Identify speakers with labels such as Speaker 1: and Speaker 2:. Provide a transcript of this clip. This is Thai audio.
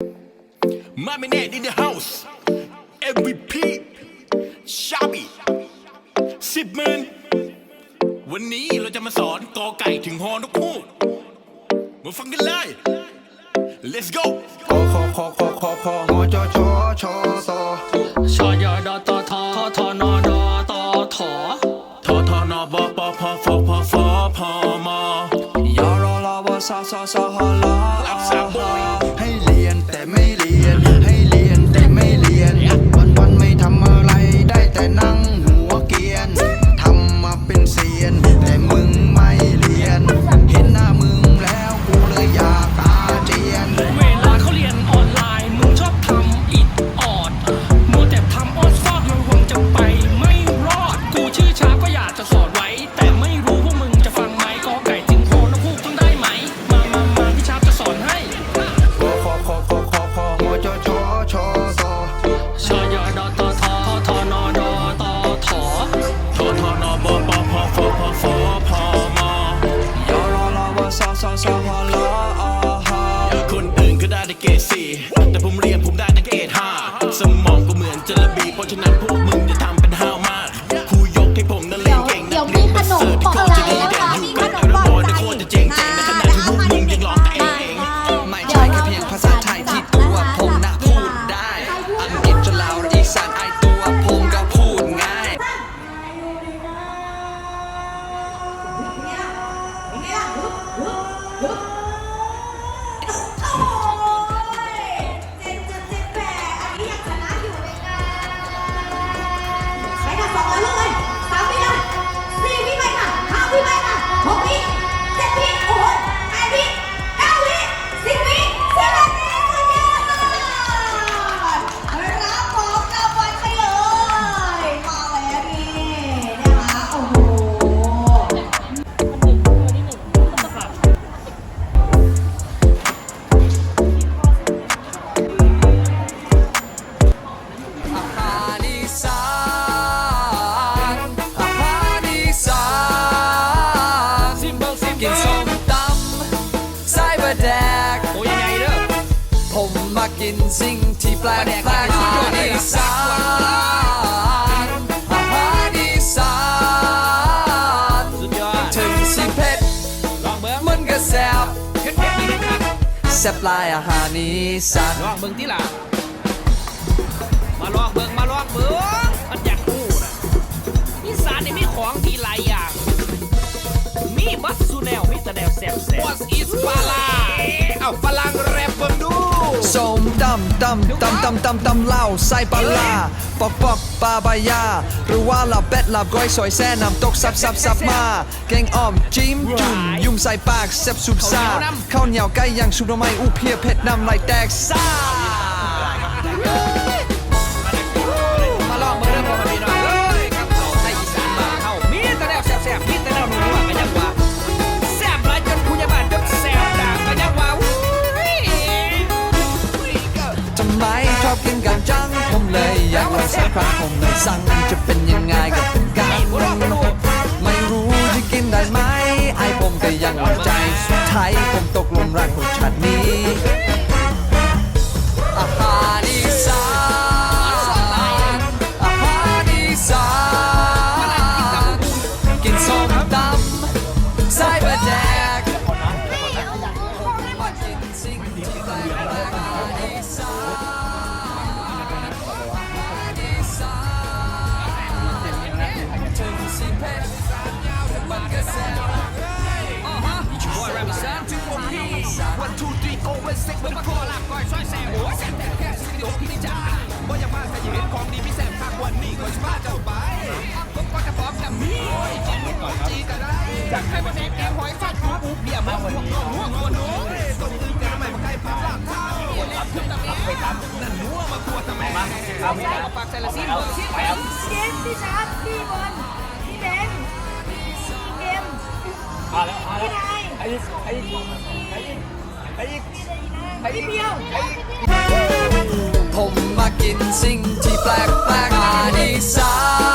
Speaker 1: My man in the house MVP ชาบีสิบหมื่นวันนี้เราจะมาสอนกอไก่ถึงฮอนกฮูกมาฟังกันเลย Let's go
Speaker 2: คอคอคอคอคอคอหอจอชอชอซอ
Speaker 3: ชอยอดอตอทอทอนอดอตอถอ
Speaker 1: ทอทอนอบอปอพอฟอพอฟอพอมอ
Speaker 2: ยอรอรอวอซอซอซอฮอลอ
Speaker 1: รับสาบอย
Speaker 2: จ
Speaker 3: ร กินสิ่
Speaker 1: งที่แป
Speaker 4: ล
Speaker 2: กแปลกอาหารอีสานอาหารอีสาน
Speaker 3: สุดยอด
Speaker 2: ถึงสิเผ็ด
Speaker 3: ลองเบิ้ง
Speaker 2: มันก็แซ่บ
Speaker 3: เผ็ดเผ็ดดีครับ
Speaker 2: แซ่บลายอาหารอีสาน
Speaker 3: ลองเบิ้งที่ล่ะมาลองเบิ้งมาลองเบิ้งมันอยากพูดอะอีสานนี่มีของดีหลายอย่างมีบัสซูแนวมีแต่แนวแซ่บแซ่บ What is ปลาลาเอาฝรั่งแรปเบิ้งดู
Speaker 2: ส้มตำตำตำตำตำตำเหล้าใส่ปลาร้าปอกปอกปลาใบยา หรือว่าลาเป็ดลาบก้อยซอยแซ่น้ำตกซับซับซับมา แกงอ่อมจิ้มจุ่มยุ่มใส่ปากแซ่บสุบซ่าข้าวเหนียวไก่ย่างชุบหน่อไม้อู้เพียเผ็ดน้ำลายแตกซ่า
Speaker 3: มาำ
Speaker 2: ไมชอบกินกันจัง ผมเลยอยากลองสักครั้งผมเลยสั่งจะเป็นยังไงก็เป็นการไม่รู้จะกินได้ไหม ไอผมก็ยังหวั่นใจสุดท้ายผมตกหลุมรักคนชาตินี้
Speaker 3: One, two, three, go, one, six, เบิ่งมาคอลาบก้อยซอยแซ่บโอ้ยแซ่บแท้แค่สิบโดดที่จ้าบ่าอย่ามาแต่อย่าเห็นของดีพี่แซ่บคักวันนี้ก็สิพาเจ้าไปผมก็จะพร้อมกับมีโอ้ยกินลูกของจีก็ได้จากให้มาแดกแกงหอยฟัดหูปูเบี้ยมาหัวงอกหัวงอหนูต้มอึ่งกันทำไมมาใกล้ปลาลาบเท้าลาบขึ้นตะเมียไปตามนั่นนัวมาครัวตะแม่เอาไปเอาปากใส่ละสิไปเอา
Speaker 4: เจมส์พี่ชาพี่บอลพี่เบนพี่เอ็มพี่นายไอ้ไอ้ไอ้ ไปอีกไปอีกเพียว
Speaker 2: ผมมากินสิ่งที่แปลกแปลกอานิสา